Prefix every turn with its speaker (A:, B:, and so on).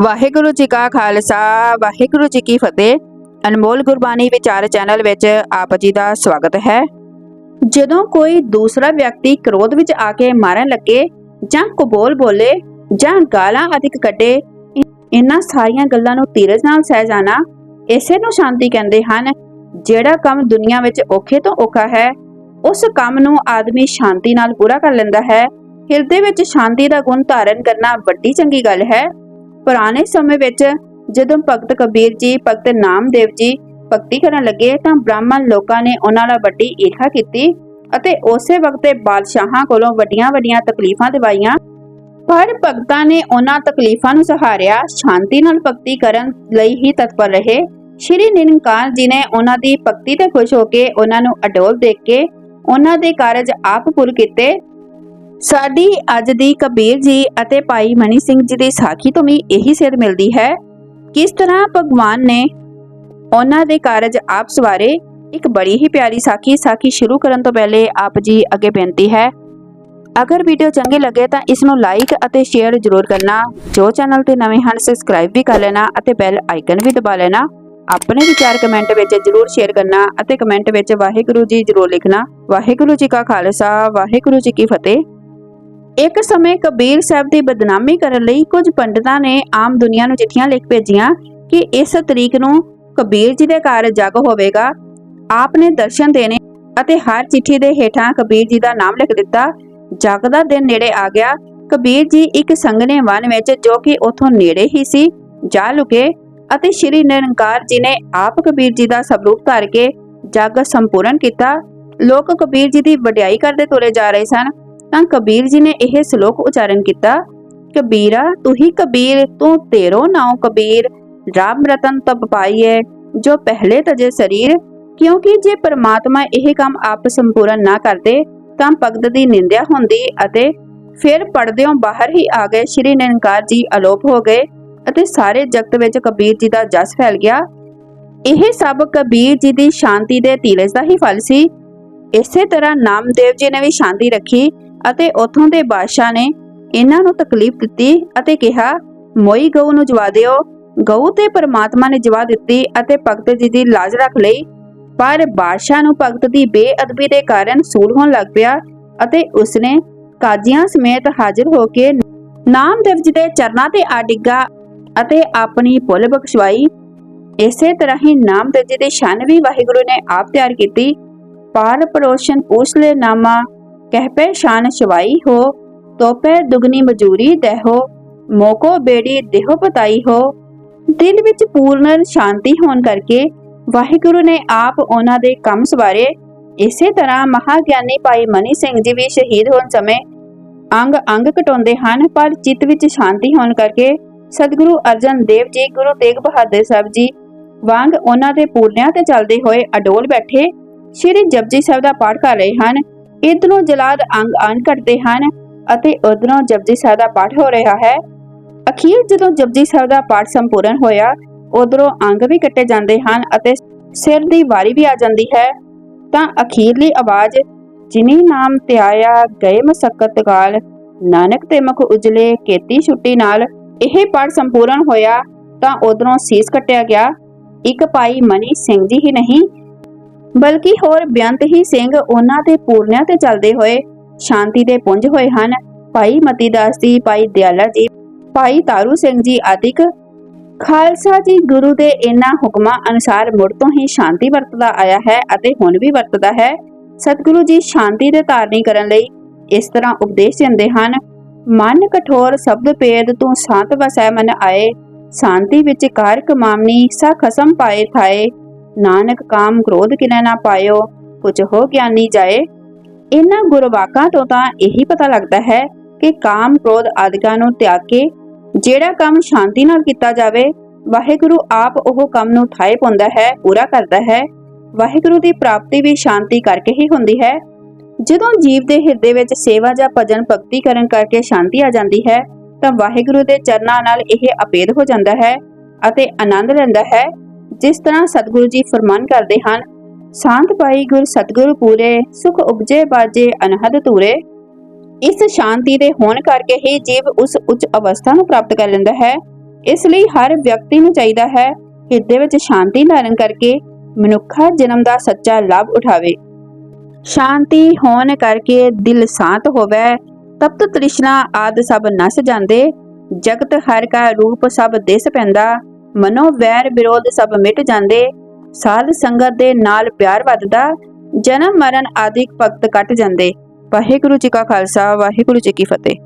A: ਵਾਹਿਗੁਰੂ ਜੀ ਕਾ ਖਾਲਸਾ, ਵਾਹਿਗੁਰੂ ਜੀ ਕੀ ਫਤਿਹ। ਅਨਮੋਲ ਗੁਰਬਾਣੀ ਵਿਚਾਰ ਚੈਨਲ ਵਿੱਚ ਆਪ ਜੀ ਦਾ ਸਵਾਗਤ ਹੈ। ਜਦੋਂ ਕੋਈ ਦੂਸਰਾ ਵਿਅਕਤੀ ਕ੍ਰੋਧ ਵਿੱਚ ਆ ਕੇ ਮਾਰਨ ਲੱਗੇ ਜਾਂ ਕਬੋਲ ਬੋਲੇ ਜਾਂ ਗਾਲਾਂ ਅਧਿਕ ਕੱਢੇ ਇਹਨਾਂ ਸਾਰੀਆਂ ਗੱਲਾਂ ਨੂੰ ਧੀਰਜ ਨਾਲ ਸਹਿ ਜਾਣਾ ਇਸੇ ਨੂੰ ਸ਼ਾਂਤੀ ਕਹਿੰਦੇ ਹਨ। ਜਿਹੜਾ ਕੰਮ ਦੁਨੀਆ ਵਿੱਚ ਔਖੇ ਤੋਂ ਔਖਾ ਹੈ, ਉਸ ਕੰਮ ਨੂੰ ਆਦਮੀ ਸ਼ਾਂਤੀ ਨਾਲ ਪੂਰਾ ਕਰ ਲੈਂਦਾ ਹੈ। ਹਿਰਦੇ ਵਿੱਚ ਸ਼ਾਂਤੀ ਦਾ ਗੁਣ ਧਾਰਨ ਕਰਨਾ ਵੱਡੀ ਚੰਗੀ ਗੱਲ ਹੈ। ਪੁਰਾਣੇ ਸਮੇਂ ਵਿੱਚ ਜਦੋਂ ਭਗਤ ਕਬੀਰ ਜੀ, ਭਗਤ ਨਾਮਦੇਵ ਜੀ ਭਗਤੀ ਕਰਨ ਲੱਗੇ ਤਾਂ ਬ੍ਰਾਹਮਣ ਲੋਕਾਂ ਨੇ ਉਹਨਾਂ ਨਾਲ ਵੱਡੀ ਈਰਖਾ ਕੀਤੀ ਅਤੇ ਉਸੇ ਵਕਤ ਬਾਦਸ਼ਾਹਾਂ ਕੋਲੋਂ ਵੱਡੀਆਂ-ਵੱਡੀਆਂ ਤਕਲੀਫਾਂ ਦਿਵਾਈਆਂ। ਪਰ ਭਗਤਾਂ ਨੇ ਉਹਨਾਂ ਤਕਲੀਫਾਂ ਨੂੰ ਸਹਾਰਿਆ, ਸ਼ਾਂਤੀ ਨਾਲ ਭਗਤੀ ਕਰਨ ਲਈ ਹੀ ਤਤਪਰ ਰਹੇ। ਸ਼੍ਰੀ ਨਿਰੰਕਾਰ ਜੀ ਨੇ ਉਹਨਾਂ ਦੀ ਭਗਤੀ ਤੇ ਖੁਸ਼ ਹੋ ਕੇ ਉਹਨਾਂ ਨੂੰ ਅਡੋਲ ਦੇਖ ਕੇ ਉਹਨਾਂ ਦੇ ਕਾਰਜ ਆਪ ਪੂਰ ਕੀਤੇ। ਸਾਡੀ ਅੱਜ ਦੀ ਕਬੀਰ ਜੀ ਅਤੇ ਭਾਈ ਮਨੀ ਸਿੰਘ ਜੀ ਦੀ ਸਾਖੀ ਤੋਂ ਵੀ ਇਹੀ ਸੇਧ ਮਿਲਦੀ ਹੈ, ਕਿਸ ਤਰ੍ਹਾਂ ਭਗਵਾਨ ਨੇ ਉਹਨਾਂ ਦੇ ਕਾਰਜ ਆਪ ਸਵਾਰੇ ਇੱਕ ਬੜੀ ਹੀ ਪਿਆਰੀ ਸਾਖੀ ਸਾਖੀ ਸ਼ੁਰੂ ਕਰਨ ਤੋਂ ਪਹਿਲੇ ਆਪ ਜੀ ਅੱਗੇ ਬੇਨਤੀ ਹੈ, ਅਗਰ ਵੀਡੀਓ ਚੰਗੀ ਲੱਗੇ ਤਾਂ ਇਸ ਨੂੰ ਲਾਈਕ ਅਤੇ ਸ਼ੇਅਰ ਜ਼ਰੂਰ ਕਰਨਾ, ਜੋ ਚੈਨਲ ਤੇ ਨਵੇਂ ਹਨ ਸਬਸਕ੍ਰਾਈਬ ਵੀ ਕਰ ਲੈਣਾ ਅਤੇ ਬੈਲ ਆਈਕਨ ਵੀ ਦਬਾ ਲੈਣਾ, ਆਪਣੇ ਵਿਚਾਰ ਕਮੈਂਟ ਵਿੱਚ ਜ਼ਰੂਰ ਸ਼ੇਅਰ ਕਰਨਾ ਅਤੇ ਕਮੈਂਟ ਵਿੱਚ ਵਾਹਿਗੁਰੂ ਜੀ ਜ਼ਰੂਰ ਲਿਖਣਾ, ਵਾਹਿਗੁਰੂ ਜੀ ਕਾ ਖਾਲਸਾ, ਵਾਹਿਗੁਰੂ ਜੀ ਕੀ ਫਤਿਹ। ਇੱਕ ਸਮੇਂ ਕਬੀਰ ਸਾਹਿਬ ਦੀ ਬਦਨਾਮੀ ਕਰਨ ਲਈ ਕੁਝ ਪੰਡਤਾਂ ਨੇ ਆਮ ਦੁਨੀਆ ਨੂੰ ਚਿੱਠੀਆਂ ਲਿਖ ਭੇਜੀਆਂ ਕਿ ਇਸ ਤਰੀਕ ਨੂੰ ਕਬੀਰ ਜੀ ਦੇ ਘਰ ਜਗ ਹੋਵੇਗਾ। ਆਪ ਨੇ ਦਰਸ਼ਨ ਦੇਣੇ ਅਤੇ ਹਰ ਚਿੱਠੀ ਦੇ ਹੇਠਾਂ ਕਬੀਰ ਜੀ ਦਾ ਨਾਮ ਲਿਖ ਦਿੱਤਾ। ਜਗ ਦਾ ਦਿਨ ਨੇੜੇ ਆ ਗਿਆ। ਕਬੀਰ ਜੀ ਇੱਕ ਸੰਗਨੇ ਵਨ ਵਿੱਚ ਜੋ ਕਿ ਉਥੋਂ ਨੇੜੇ ਹੀ ਸੀ, ਜਾ ਲੁਕੇ ਅਤੇ ਸ਼੍ਰੀ ਨਿਰੰਕਾਰ ਜੀ ਨੇ ਆਪ ਕਬੀਰ ਜੀ ਦਾ ਸਵਰੂਪ ਧਾਰ ਕੇ ਜਗ ਸੰਪੂਰਨ ਕੀਤਾ। ਲੋਕ ਕਬੀਰ ਜੀ ਦੀ ਵਡਿਆਈ ਕਰਦੇ ਤੁਰੇ ਜਾ ਰਹੇ ਸਨ। ਤਾਂ ਕਬੀਰ ਜੀ ਨੇ ਇਹ ਸ਼ਲੋਕ ਉਚਾਰਨ ਕੀਤਾ, ਕਬੀਰਾ, ਤੂੰ ਹੀ ਕਬੀਰ, ਤੂੰ ਤੇਰੋ ਨਾਉ ਕਬੀਰ। ਰਾਮ ਰਤਨ ਤਬ ਪਾਈਏ ਜੋ ਪਹਿਲੇ ਤਜੇ ਸਰੀਰ। ਕਿਉਂਕਿ ਜੇ ਪਰਮਾਤਮਾ ਇਹ ਕੰਮ ਆਪ ਸੰਪੂਰਨ ਨਾ ਕਰਦੇ, ਤਾਂ ਭਗਤ ਦੀ ਨਿੰਦਿਆ ਹੁੰਦੀ ਅਤੇ ਫਿਰ ਪਰਦਿਓਂ ਬਾਹਰ ਹੀ ਆ ਗਏ ਸ਼੍ਰੀ ਨਿਰੰਕਾਰ ਜੀ ਅਲੋਪ ਹੋ ਗਏ ਅਤੇ ਸਾਰੇ ਜਗਤ ਵਿੱਚ ਕਬੀਰ ਜੀ ਦਾ ਜਸ ਫੈਲ ਗਿਆ। ਇਹ ਸਭ ਕਬੀਰ ਜੀ ਦੀ ਸ਼ਾਂਤੀ ਦੇ ਤੀਲਜ ਦਾ ਹੀ ਫਲ ਸੀ। ਇਸੇ ਤਰ੍ਹਾਂ ਨਾਮਦੇਵ ਜੀ ਨੇ ਵੀ ਸ਼ਾਂਤੀ ਰੱਖੀ ਅਤੇ ਉਥੋਂ ਦੇ ਬਾਦਸ਼ਾਹ ਨੇ ਇਹਨਾਂ ਨੂੰ ਤਕਲੀਫ ਦਿੱਤੀ ਅਤੇ ਕਿਹਾ, ਮੋਈ ਗਊ ਨੂੰ ਜਵਾ ਦਿਓ। ਗਊ ਤੇ ਪਰਮਾਤਮਾ ਨੇ ਜਵਾ ਦਿੱਤੀ ਅਤੇ ਭਗਤ ਜੀ ਦੀ ਲਾਜ ਰੱਖ ਲਈ। ਪਰ ਬਾਦਸ਼ਾਹ ਨੂੰ ਭਗਤ ਦੀ ਬੇਅਦਬੀ ਦੇ ਕਾਰਨ ਸੂਲ ਹੋਣ ਲੱਗ ਪਿਆ ਅਤੇ ਉਸਨੇ ਕਾਜ਼ੀਆਂ ਸਮੇਤ ਹਾਜ਼ਰ ਹੋ ਕੇ ਨਾਮਦੇਵ ਜੀ ਦੇ ਚਰਨਾਂ ਤੇ ਆ ਡਿੱਗਾ ਅਤੇ ਆਪਣੀ ਭੁੱਲ ਬਖਸ਼ਵਾਈ। ਇਸੇ ਤਰ੍ਹਾਂ ਹੀ ਨਾਮਦੇਵ ਜੀ ਦੀ ਸ਼ਾਨ ਵੀ ਵਾਹਿਗੁਰੂ ਨੇ ਆਪ ਤਿਆਰ ਕੀਤੀ। ਪਾਰ ਪਰੋਸ਼ਨ ਉਸਲੇ ਲੈ ਨਾਮਾ ਕਹਿ ਪੈ ਸ਼ਾਨ ਸ਼ਵਾਈ ਹੋ, ਤੋਪੇ ਦੁਗਨੀ ਮਜੂਰੀ ਦੇਹੋ ਮੋਕੋ ਬੇੜੀ ਦੇਹੋ ਪਤਾਈ ਹੋ। ਦਿਲ ਵਿੱਚ ਪੂਰਨ ਸ਼ਾਂਤੀ ਹੋਣ ਕਰਕੇ ਵਾਹਿਗੁਰੂ ਨੇ ਆਪ ਉਹਨਾਂ ਦੇ ਕੰਮ ਸਵਾਰੇ। ਇਸੇ ਤਰ੍ਹਾਂ ਮਹਾਗਿਆਨੀ ਭਾਈ ਮਨੀ ਸਿੰਘ ਜੀ ਵੀ ਸ਼ਹੀਦ ਹੋਣ ਸਮੇਂ ਅੰਗ ਅੰਗ ਕਟਾਉਂਦੇ ਹਨ, ਪਰ ਚਿੱਤ ਵਿੱਚ ਸ਼ਾਂਤੀ ਹੋਣ ਕਰਕੇ ਸਤਿਗੁਰੂ ਅਰਜਨ ਦੇਵ ਜੀ, ਗੁਰੂ ਤੇਗ ਬਹਾਦਰ ਸਾਹਿਬ ਜੀ ਵਾਂਗ ਉਹਨਾਂ ਦੇ ਪੂਰਨਿਆਂ ਤੇ ਚੱਲਦੇ ਹੋਏ ਅਡੋਲ ਬੈਠੇ। ਸ਼੍ਰੀ ਜਪਜੀ ਸਾਹਿਬ ਦਾ ਪਾਠ ਕਰ ਰਹੇ ਹਨ। ਇਧਰੋਂ ਜਲਾਦ ਅੰਗ ਅੰਗ ਕੱਟਦੇ ਹਨ ਅਤੇ ਉਧਰੋਂ ਜਪਜੀ ਸਾਹਿਬ ਦਾ ਪਾਠ ਹੋ ਰਿਹਾ ਹੈ। ਅਖੀਰ ਜਦੋਂ ਜਪਜੀ ਸਾਹਿਬ ਦਾ ਪਾਠ ਸੰਪੂਰਨ ਹੋਇਆ, ਉਧਰੋਂ ਅੰਗ ਵੀ ਕੱਟੇ ਜਾਂਦੇ ਹਨ ਅਤੇ ਸਿਰ ਦੀ ਵਾਰੀ ਵੀ ਆ ਜਾਂਦੀ ਹੈ। ਤਾਂ ਅਖੀਰਲੀ ਆਵਾਜ਼, ਜਿਨੀ ਨਾਮ ਧਿਆਇਆ ਗਏ ਮਸਕਤ ਗਾਲ, ਨਾਨਕ ਤੇ ਮੁਖ ਉਜਲੇ ਕੀਤੀ ਛੁੱਟੀ ਨਾਲ ਇਹ ਪਾਠ ਸੰਪੂਰਨ ਹੋਇਆ ਤਾਂ ਉਧਰੋਂ ਸੀਸ ਕੱਟਿਆ ਗਿਆ। ਇੱਕ ਭਾਈ ਮਨੀ ਸਿੰਘ ਜੀ ਹੀ ਨਹੀਂ ਬਲਕਿ ਹੋਰ ਬੇਅੰਤ ਹੀ ਸਿੰਘ ਉਹਨਾਂ ਦੇ ਪੂਰਨਿਆਂ ਤੇ ਚੱਲਦੇ ਹੋਏ ਸ਼ਾਂਤੀ ਦੇ ਪੁੰਜ ਹੋਏ ਹਨ। ਭਾਈ ਮਤੀਦਾਸ ਜੀ, ਭਾਈ ਦਿਆਲਾ ਜੀ, ਭਾਈ ਤਾਰੂ ਸਿੰਘ ਜੀ ਆਦਿਕ ਖਾਲਸਾ ਜੀ ਗੁਰੂ ਦੇ ਇਹਨਾਂ ਹੁਕਮਾਂ ਅਨੁਸਾਰ ਮੁੜ ਤੋਂ ਹੀ ਸ਼ਾਂਤੀ ਵਰਤਦਾ ਆਇਆ ਹੈ ਅਤੇ ਹੁਣ ਵੀ ਵਰਤਦਾ ਹੈ। ਸਤਿਗੁਰੂ ਜੀ ਸ਼ਾਂਤੀ ਦੇ ਧਾਰਨੀ ਕਰਨ ਲਈ ਇਸ ਤਰ੍ਹਾਂ ਉਪਦੇਸ਼ ਦਿੰਦੇ ਹਨ। ਮਨ ਕਠੋਰ ਸ਼ਬਦ ਪੇਦ ਤੂੰ ਸ਼ਾਂਤ ਵਸੈ ਮਨ ਆਏ, ਸ਼ਾਂਤੀ ਵਿੱਚ ਕਾਰ ਕਮਾਮਨੀ ਸਾ ਖਸਮ ਪਾਏ ਥਾਏ। ਨਾਨਕ ਕਾਮ ਕ੍ਰੋਧ ਕਿਨੈ ਨਾ ਪਾਇਓ ਕੁਝ ਹੋ ਗਿਆਨੀ ਜਾਏ। ਇਹਨਾਂ ਗੁਰਵਾਕਾਂ ਤੋਂ ਤਾਂ ਇਹੀ ਪਤਾ ਲੱਗਦਾ ਹੈ ਕਿ ਕਾਮ ਕ੍ਰੋਧ ਆਦਿਕਾਂ ਨੂੰ ਤਿਆਗ ਕੇ ਜਿਹੜਾ ਕੰਮ ਸ਼ਾਂਤੀ ਨਾਲ ਕੀਤਾ ਜਾਵੇ, ਵਾਹਿਗੁਰੂ ਆਪ ਉਹ ਕੰਮ ਨੂੰ ਠਾਏ ਪਾਉਂਦਾ ਹੈ, ਪੂਰਾ ਕਰਦਾ ਹੈ। ਵਾਹਿਗੁਰੂ ਦੀ ਪ੍ਰਾਪਤੀ ਵੀ ਸ਼ਾਂਤੀ ਕਰਕੇ ਹੀ ਹੁੰਦੀ ਹੈ। ਜਦੋਂ ਜੀਵ ਦੇ ਹਿਰਦੇ ਵਿੱਚ ਸੇਵਾ ਜਾਂ ਭਜਨ ਭਗਤੀ ਕਰਨ ਕਰਕੇ ਸ਼ਾਂਤੀ ਆ ਜਾਂਦੀ ਹੈ, ਤਾਂ ਵਾਹਿਗੁਰੂ ਦੇ ਚਰਨਾਂ ਨਾਲ ਇਹ ਅਪੇਧ ਹੋ ਜਾਂਦਾ ਹੈ ਅਤੇ ਆਨੰਦ ਲੈਂਦਾ ਹੈ। ਜਿਸ ਤਰ੍ਹਾਂ ਸਤਿਗੁਰੂ ਜੀ ਫਰਮਾਨ ਕਰਦੇ ਹਨ, ਸ਼ਾਂਤ ਪਾਈ ਗੁਰ ਸਤਿਗੁਰੂ ਪੂਰੇ, ਸੁਖ ਉਪਜੇ ਬਾਜੇ ਅਨਹਦ ਤੂਰੇ ਇਸ ਸ਼ਾਂਤੀ ਦੇ ਹੋਣ ਕਰਕੇ ਹੀ ਜੀਵ ਉਸ ਉੱਚ ਅਵਸਥਾ ਨੂੰ ਪ੍ਰਾਪਤ ਕਰ ਲੈਂਦਾ ਹੈ। ਇਸ ਲਈ ਹਰ ਵਿਅਕਤੀ ਨੂੰ ਚਾਹੀਦਾ ਹੈ ਹਿਰਦੇ ਵਿੱਚ ਸ਼ਾਂਤੀ ਧਾਰਨ ਕਰਕੇ ਮਨੁੱਖਾ ਜਨਮ ਦਾ ਸੱਚਾ ਲਾਭ ਉਠਾਵੇ। ਸ਼ਾਂਤੀ ਹੋਣ ਕਰਕੇ ਦਿਲ ਸ਼ਾਂਤ ਹੋਵੇ, ਤਪਤ ਤ੍ਰਿਸ਼ਨਾ ਆਦ ਸਭ ਨਸ ਜਾਂਦੇ, ਜਗਤ ਹਰ ਕਾ ਰੂਪ ਸਭ ਦਿਸ ਪੈਂਦਾ। ਮਨੋ ਵੈਰ ਵਿਰੋਧ ਸਭ ਮਿਟ ਜਾਂਦੇ, ਸਾਧ ਸੰਗਤ ਦੇ ਨਾਲ ਪਿਆਰ ਵੱਧਦਾ, ਜਨਮ ਮਰਨ ਆਦਿਕ ਭਗਤ ਕੱਟ ਜਾਂਦੇ। ਵਾਹਿਗੁਰੂ ਜੀ ਕਾ ਖਾਲਸਾ, ਵਾਹਿਗੁਰੂ ਜੀ ਕੀ ਫਤਿਹ।